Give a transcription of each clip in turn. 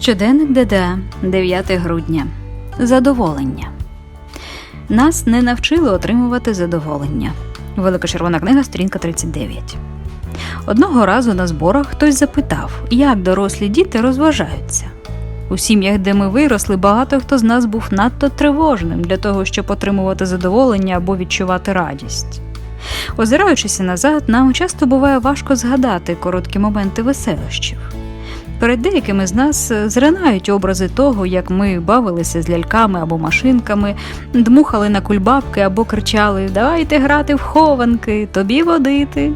Щоденник ДД, 9 грудня. Задоволення. Нас не навчили отримувати задоволення. Велика червона книга, сторінка 39. Одного разу на зборах хтось запитав, як дорослі діти розважаються. У сім'ях, де ми виросли, багато хто з нас був надто тривожним для того, щоб отримувати задоволення або відчувати радість. Озираючися назад, нам часто буває важко згадати короткі моменти веселощів. Перед деякими з нас е, зринають образи того, як ми бавилися з ляльками або машинками, дмухали на кульбабки або кричали Давайте грати в хованки, тобі водити.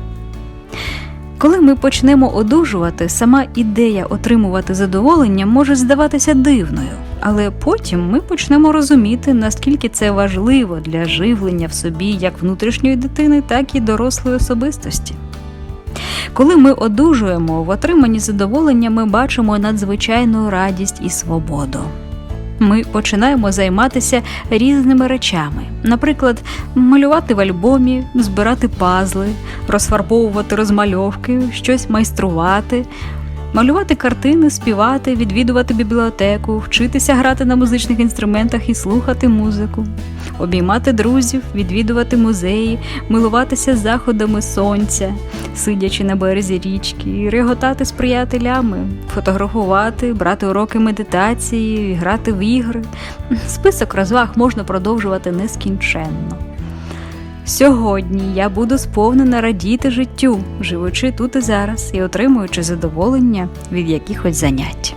Коли ми почнемо одужувати, сама ідея отримувати задоволення може здаватися дивною, але потім ми почнемо розуміти, наскільки це важливо для живлення в собі як внутрішньої дитини, так і дорослої особистості. Коли ми одужуємо, в отриманні задоволення ми бачимо надзвичайну радість і свободу. Ми починаємо займатися різними речами, наприклад, малювати в альбомі, збирати пазли, розфарбовувати розмальовки, щось майструвати, малювати картини, співати, відвідувати бібліотеку, вчитися грати на музичних інструментах і слухати музику, обіймати друзів, відвідувати музеї, милуватися заходами сонця, сидячи на березі річки, реготати з приятелями, фотографувати, брати уроки медитації, грати в ігри. Список розваг можна продовжувати нескінченно. Сьогодні я буду сповнена радіти життю, живучи тут і зараз і отримуючи задоволення від якихось занять.